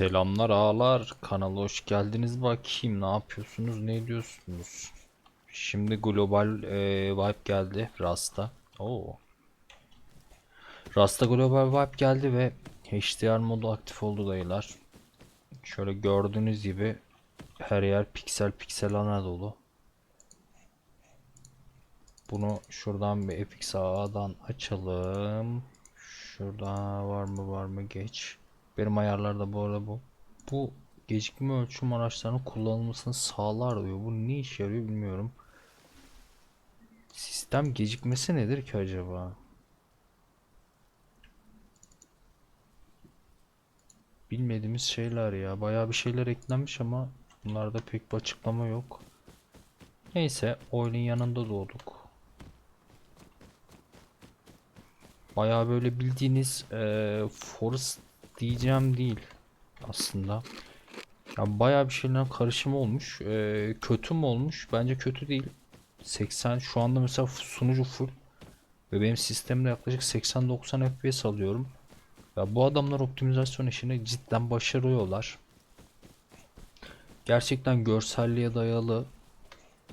Selamlar ağalar. Kanala hoş geldiniz. Bakayım ne yapıyorsunuz, ne ediyorsunuz? Şimdi global e, vibe geldi Rasta. Oo. Rasta global vibe geldi ve HDR modu aktif oldu dayılar. Şöyle gördüğünüz gibi her yer piksel piksel ana dolu. Bunu şuradan bir FX ağdan açalım. Şurada var mı var mı geç. Benim ayarlarda bu arada bu. Bu gecikme ölçüm araçlarının kullanılmasını sağlar diyor. Bu ne işe yarıyor bilmiyorum. Sistem gecikmesi nedir ki acaba? Bilmediğimiz şeyler ya. Bayağı bir şeyler eklenmiş ama bunlarda pek bir açıklama yok. Neyse oyunun yanında doğduk. Bayağı böyle bildiğiniz eee Forest diyeceğim değil aslında. Ya bayağı bir şeylerin karışımı olmuş. Eee, kötü mü olmuş? Bence kötü değil. 80 şu anda mesela sunucu full ve benim sistemde yaklaşık 80-90 FPS alıyorum. Ya bu adamlar optimizasyon işini cidden başarıyorlar. Gerçekten görselliğe dayalı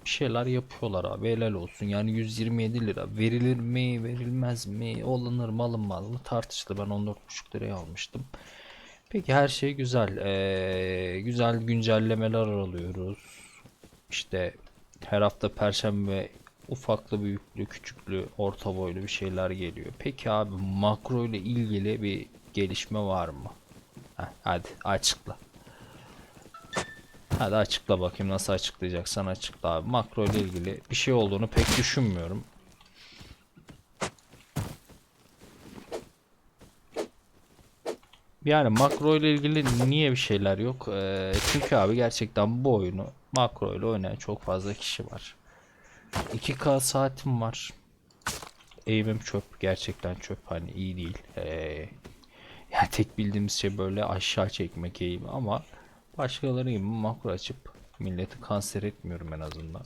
bir şeyler yapıyorlar abi helal olsun. Yani 127 lira verilir mi verilmez mi alınır mı alınmaz mı tartışılır. Ben 14,5 liraya almıştım. Peki her şey güzel. Ee, güzel güncellemeler alıyoruz. İşte her hafta perşembe ufaklı büyüklü küçüklü orta boylu bir şeyler geliyor. Peki abi makro ile ilgili bir gelişme var mı? Heh, hadi açıkla. Hadi açıkla bakayım nasıl açıklayacaksan açıkla abi. Makro ile ilgili bir şey olduğunu pek düşünmüyorum. Yani makro ile ilgili niye bir şeyler yok? Ee, çünkü abi gerçekten bu oyunu makro ile oynayan çok fazla kişi var. 2K saatim var. Eğimim çöp. Gerçekten çöp. Hani iyi değil. Ee, yani tek bildiğimiz şey böyle aşağı çekmek eğimi ama başkaları gibi makro açıp milleti kanser etmiyorum en azından.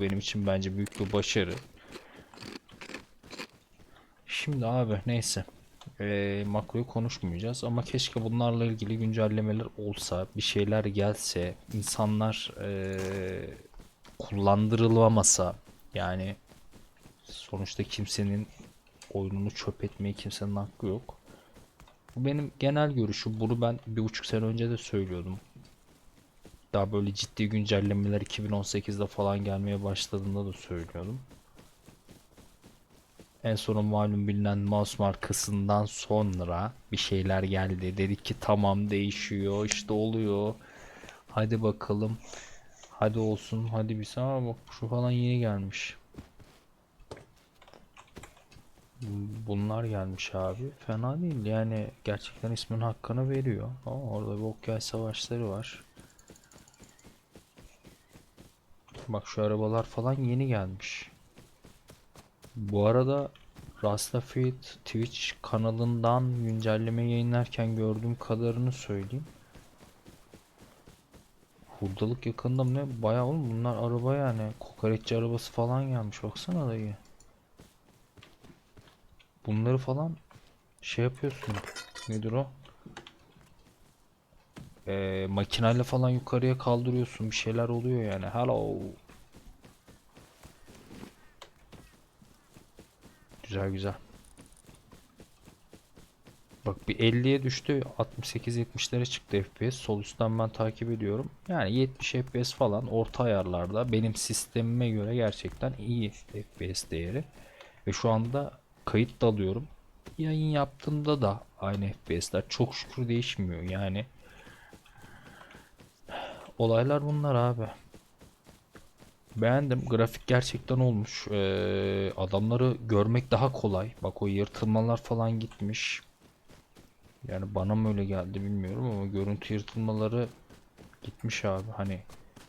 Benim için bence büyük bir başarı. Şimdi abi neyse. Ee, makroyu konuşmayacağız ama keşke bunlarla ilgili güncellemeler olsa, bir şeyler gelse, insanlar ee, kullandırılamasa yani sonuçta kimsenin oyununu çöp etmeye kimsenin hakkı yok. Bu benim genel görüşüm. Bunu ben bir buçuk sene önce de söylüyordum. Daha böyle ciddi güncellemeler 2018'de falan gelmeye başladığında da söylüyordum. En son malum bilinen mouse markasından sonra bir şeyler geldi. Dedik ki tamam değişiyor işte oluyor. Hadi bakalım. Hadi olsun. Hadi bir sana bak şu falan yeni gelmiş. Bunlar gelmiş abi. Fena değil yani gerçekten ismin hakkını veriyor. Ama orada bir okyay savaşları var. Bak şu arabalar falan yeni gelmiş. Bu arada Rastafit Twitch kanalından güncelleme yayınlarken gördüğüm kadarını söyleyeyim. Hurdalık yakında mı ne? Bayağı oğlum bunlar araba yani. Kokoreççi arabası falan gelmiş. Baksana dayı. Bunları falan şey yapıyorsun. Nedir o? Ee, makinayla falan yukarıya kaldırıyorsun. Bir şeyler oluyor yani. Hello. Güzel güzel. Bak bir 50'ye düştü. 68-70'lere çıktı FPS. Sol üstten ben takip ediyorum. Yani 70 FPS falan orta ayarlarda benim sistemime göre gerçekten iyi FPS değeri. Ve şu anda kayıt da alıyorum. Yayın yaptığımda da aynı FPS'ler çok şükür değişmiyor yani. Olaylar bunlar abi. Beğendim. Grafik gerçekten olmuş. Ee, adamları görmek daha kolay. Bak o yırtılmalar falan gitmiş. Yani bana mı öyle geldi bilmiyorum ama görüntü yırtılmaları gitmiş abi. Hani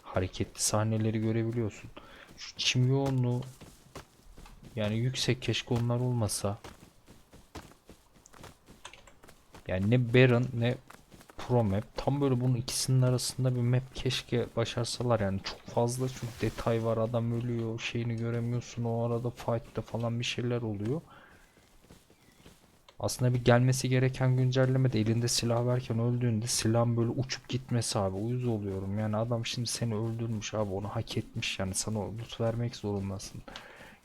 hareketli sahneleri görebiliyorsun. Şu çim yoğunluğu yani yüksek keşke onlar olmasa. Yani ne Baron ne Pro Map. Tam böyle bunun ikisinin arasında bir map keşke başarsalar yani çok fazla çünkü detay var adam ölüyor şeyini göremiyorsun o arada fight'ta falan bir şeyler oluyor. Aslında bir gelmesi gereken güncelleme de elinde silah varken öldüğünde silahın böyle uçup gitmesi abi uyuz oluyorum. Yani adam şimdi seni öldürmüş abi onu hak etmiş yani sana loot vermek zorundasın.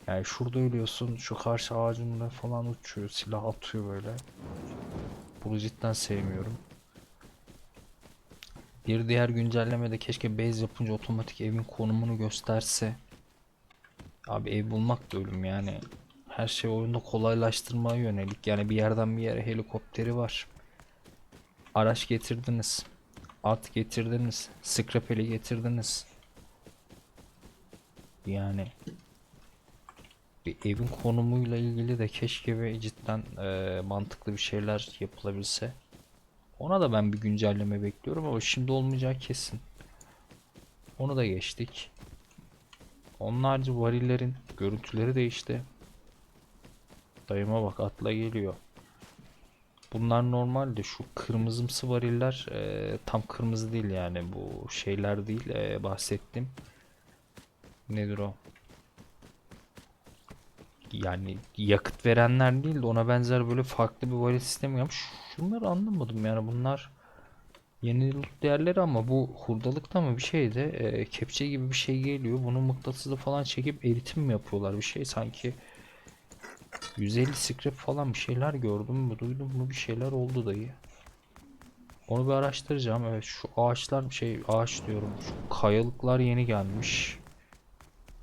Yani şurada ölüyorsun şu karşı ağacın önüne falan uçuyor silah atıyor böyle. Bunu cidden sevmiyorum. Bir diğer güncellemede keşke base yapınca otomatik evin konumunu gösterse. Abi ev bulmak da ölüm yani. Her şey oyunda kolaylaştırmaya yönelik. Yani bir yerden bir yere helikopteri var. Araç getirdiniz. At getirdiniz. Scrapeli getirdiniz. Yani bir evin konumuyla ilgili de keşke ve cidden eee, mantıklı bir şeyler yapılabilse. Ona da ben bir güncelleme bekliyorum ama şimdi olmayacağı kesin. Onu da geçtik. Onlarca varillerin görüntüleri değişti. Dayıma bak atla geliyor. Bunlar normalde şu kırmızımsı variller eee, tam kırmızı değil yani bu şeyler değil eee, bahsettim. Nedir o? Yani yakıt verenler değil de ona benzer böyle farklı bir varil sistemi yapmış. Şunları anlamadım yani bunlar yeni loot değerleri ama bu hurdalıkta mı bir şeyde eee, kepçe gibi bir şey geliyor. Bunu mıknatısla falan çekip eritim mi yapıyorlar bir şey sanki 150 scrap falan bir şeyler gördüm mü duydum mu bir şeyler oldu dayı. Onu bir araştıracağım. Evet şu ağaçlar şey ağaç diyorum. Şu kayalıklar yeni gelmiş.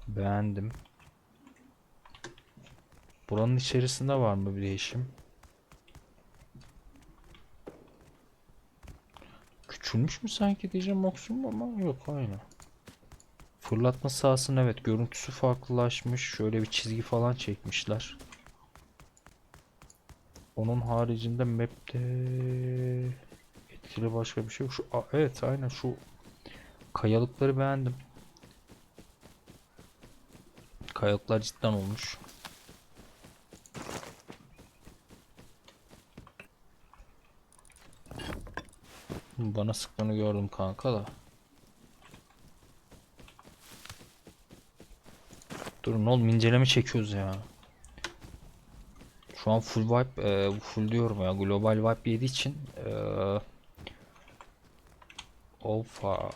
Beğendim. Buranın içerisinde var mı bir değişim? Küçülmüş mü sanki diyeceğim maksimum ama yok aynı. Fırlatma sahasının evet görüntüsü farklılaşmış. Şöyle bir çizgi falan çekmişler. Onun haricinde map'te etkili başka bir şey yok. Şu a- evet aynen şu kayalıkları beğendim. Kayalıklar cidden olmuş. Bana sıkmanı gördüm kanka da. Durun oğlum inceleme çekiyoruz ya. Şu an full wipe, e, full diyorum ya global wipe yediği için e, Ofa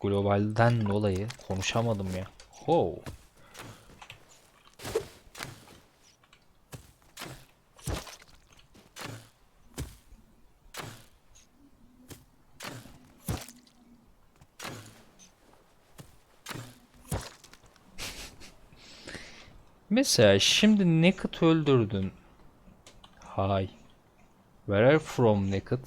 globalden dolayı konuşamadım ya. Ho. Mesela şimdi Naked öldürdün. Hay. Where are from Naked?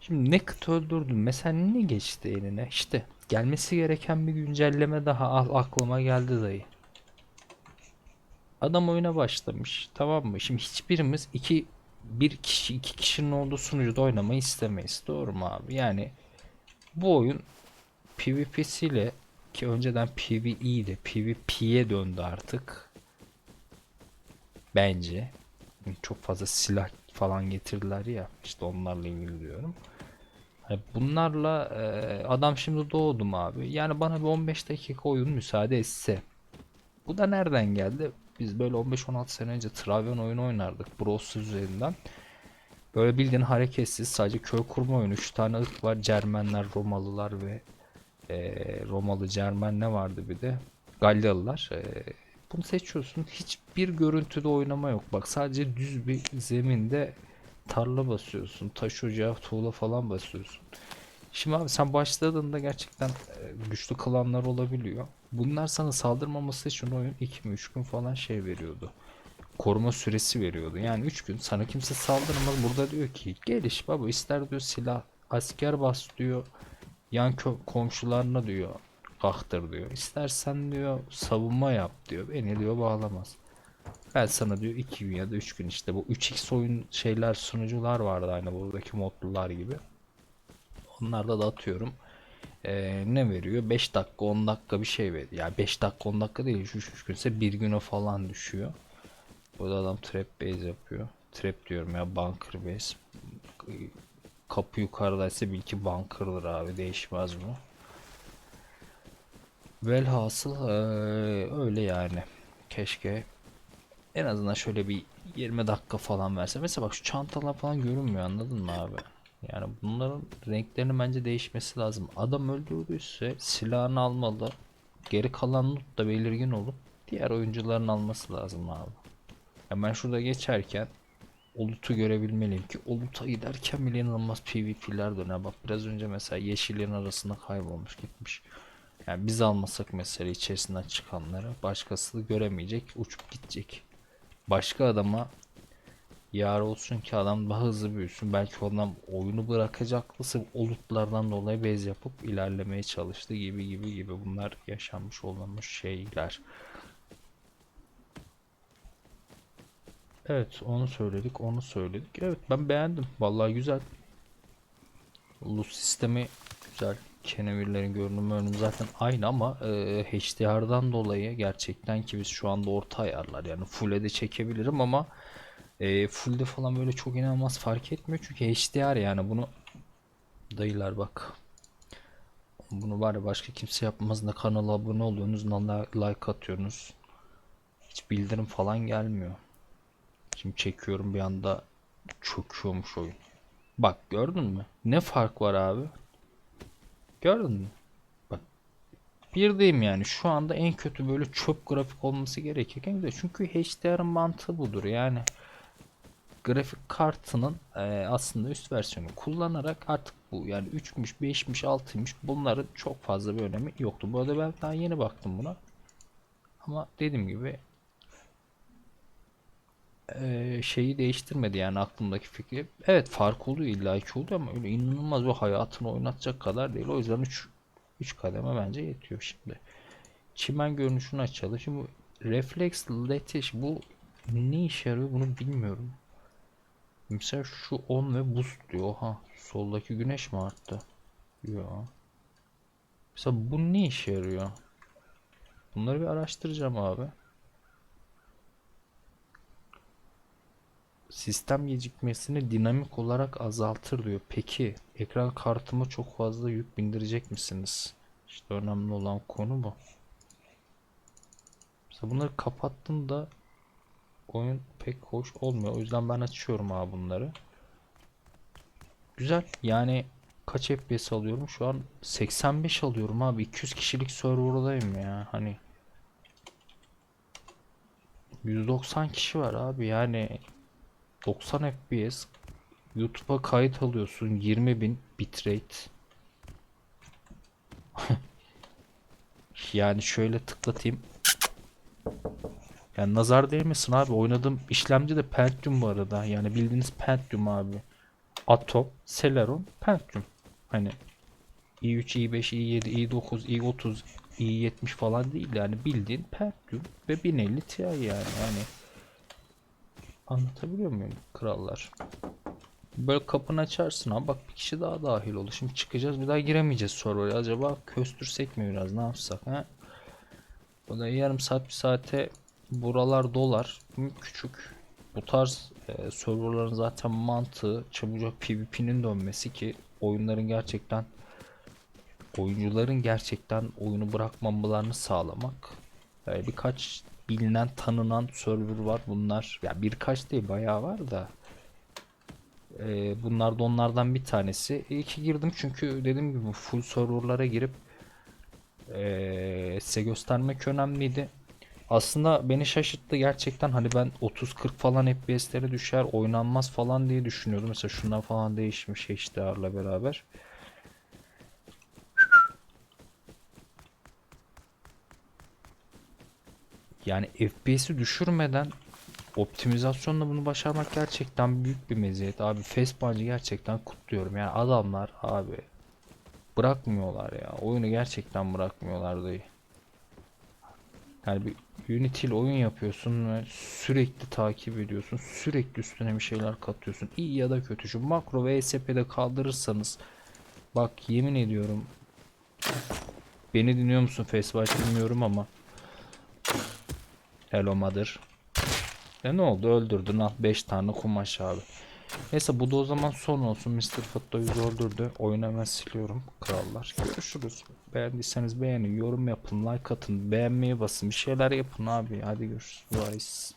Şimdi Naked öldürdün. Mesela ne geçti eline? İşte gelmesi gereken bir güncelleme daha aklıma geldi dayı. Adam oyuna başlamış. Tamam mı? Şimdi hiçbirimiz iki bir kişi iki kişinin olduğu sunucuda oynamayı istemeyiz. Doğru mu abi? Yani bu oyun PvP'siyle ki önceden PvE'ydi. PvP'ye döndü artık. Bence. Çok fazla silah falan getirdiler ya. İşte onlarla ilgili diyorum. Hani bunlarla adam şimdi doğdum abi. Yani bana bir 15 dakika oyun müsaade etse. Bu da nereden geldi? Biz böyle 15-16 sene önce Travian oyunu oynardık. Bros üzerinden. Böyle bildiğin hareketsiz sadece köy kurma oyunu. 3 tane ırk var. Cermenler, Romalılar ve e, Romalı, Cermen ne vardı bir de? Galyalılar. E, bunu seçiyorsun. Hiçbir görüntüde oynama yok. Bak sadece düz bir zeminde tarla basıyorsun. Taş ocağı, tuğla falan basıyorsun. Şimdi abi sen başladığında gerçekten e, güçlü klanlar olabiliyor. Bunlar sana saldırmaması için oyun 2 mi 3 gün falan şey veriyordu. Koruma süresi veriyordu. Yani 3 gün sana kimse saldırmaz. Burada diyor ki geliş baba ister diyor silah asker bas diyor. Yan komşularına diyor kahtır diyor. İstersen diyor savunma yap diyor. Beni diyor bağlamaz. Ben sana diyor 2 gün ya da 3 gün işte bu 3x oyun şeyler sunucular vardı aynı buradaki modlular gibi. Onlarda da atıyorum. Ee, ne veriyor? 5 dakika 10 dakika bir şey veriyor. Yani 5 dakika 10 dakika değil 3 3 günse 1 güne falan düşüyor. Burada adam trap base yapıyor. Trap diyorum ya bunker base. Kapı yukarıdaysa bil ki bunker'dır abi değişmez bu. Velhasıl eee, öyle yani. Keşke en azından şöyle bir 20 dakika falan verse. Mesela bak şu çantalar falan görünmüyor anladın mı abi? Yani bunların renklerinin bence değişmesi lazım. Adam öldürdüyse silahını almalı. Geri kalan loot da belirgin olup diğer oyuncuların alması lazım abi. Ya ben şurada geçerken o loot'u görebilmeliyim ki o loot'a giderken bile inanılmaz PvP'ler döner. Bak biraz önce mesela yeşillerin arasında kaybolmuş gitmiş. Yani biz almasak mesela içerisinden çıkanları başkası göremeyecek uçup gidecek. Başka adama yar olsun ki adam daha hızlı büyüsün. Belki ondan oyunu bırakacaklı sırf o lootlardan dolayı bez yapıp ilerlemeye çalıştı gibi gibi gibi bunlar yaşanmış olmamış şeyler. Evet onu söyledik onu söyledik. Evet ben beğendim. Vallahi güzel. Loot sistemi güzel. Kenevirlerin görünümü önüm zaten aynı ama e, HDR'dan dolayı gerçekten ki biz şu anda orta ayarlar yani full'e de çekebilirim ama e, full'de falan böyle çok inanılmaz fark etmiyor çünkü HDR yani bunu dayılar bak bunu var ya başka kimse yapmaz ne kanala abone oluyorsunuz like atıyorsunuz hiç bildirim falan gelmiyor Şimdi çekiyorum bir anda çöküyormuş oyun. Bak gördün mü? Ne fark var abi? Gördün mü? Bak. Birdeyim yani. Şu anda en kötü böyle çöp grafik olması gerekirken güzel. Çünkü HDR'ın mantığı budur. Yani grafik kartının e, aslında üst versiyonu kullanarak artık bu yani 3'müş, 5'miş, 6'ymış bunların çok fazla bir önemi yoktu. Bu arada ben daha yeni baktım buna. Ama dediğim gibi eee, şeyi değiştirmedi yani aklımdaki fikri. Evet fark oluyor illaki oluyor ama öyle inanılmaz bir hayatını oynatacak kadar değil. O yüzden 3 3 kademe bence yetiyor şimdi. Çimen görünüşünü açalım. Şimdi refleks letiş bu ne işe yarıyor bunu bilmiyorum. Mesela şu 10 ve boost diyor. Oha soldaki güneş mi arttı? Yo. Mesela bu ne işe yarıyor? Bunları bir araştıracağım abi. Sistem gecikmesini dinamik olarak azaltır diyor. Peki ekran kartıma çok fazla yük bindirecek misiniz? İşte önemli olan konu bu. Mesela bunları kapattım da oyun pek hoş olmuyor. O yüzden ben açıyorum abi bunları. Güzel. Yani kaç FPS alıyorum? Şu an 85 alıyorum abi. 200 kişilik serverdayım ya. Hani 190 kişi var abi. Yani 90 FPS YouTube'a kayıt alıyorsun 20.000 bitrate. Yani şöyle tıklatayım. Yani nazar değmesin abi oynadığım işlemci de Pentium bu arada. Yani bildiğiniz Pentium abi. Atom, Celeron, Pentium. Hani i3, i5, i7, i9, i30, i70 falan değil. Yani bildiğin Pentium ve 1050 Ti yani. Yani Anlatabiliyor muyum krallar? Böyle kapını açarsın abi bak bir kişi daha dahil oldu. Şimdi çıkacağız bir daha giremeyeceğiz server'a. Acaba köstürsek mi biraz ne yapsak ha? Bu da yarım saat bir saate buralar dolar. Küçük. Bu tarz e, serverların zaten mantığı çabucak PvP'nin dönmesi ki oyunların gerçekten oyuncuların gerçekten oyunu bırakmamalarını sağlamak. E, birkaç bilinen tanınan server var bunlar. Ya birkaç değil bayağı var da. Ee, bunlar da onlardan bir tanesi. İyi ki girdim çünkü dediğim gibi full serverlara girip ee, size göstermek önemliydi. Aslında beni şaşırttı gerçekten hani ben 30-40 falan FPS'lere düşer oynanmaz falan diye düşünüyordum. Mesela şundan falan değişmiş HDR'la beraber. Yani FPS'i düşürmeden optimizasyonla bunu başarmak gerçekten büyük bir meziyet. Abi Facepunch'ı gerçekten kutluyorum. Yani adamlar abi bırakmıyorlar ya. Oyunu gerçekten bırakmıyorlar dayı. Yani bir Unity ile oyun yapıyorsun ve sürekli takip ediyorsun. Sürekli üstüne bir şeyler katıyorsun. İyi ya da kötü. Şu makro ve ESP'de kaldırırsanız bak yemin ediyorum beni dinliyor musun Facepunch bilmiyorum ama Hello mother. E ne oldu öldürdün al 5 tane kumaş abi. Neyse bu da o zaman son olsun. Mr. Foto'yu öldürdü. Oyunu hemen siliyorum krallar. Görüşürüz. Beğendiyseniz beğenin, yorum yapın, like atın, beğenmeyi basın. Bir şeyler yapın abi. Hadi görüşürüz. Bye.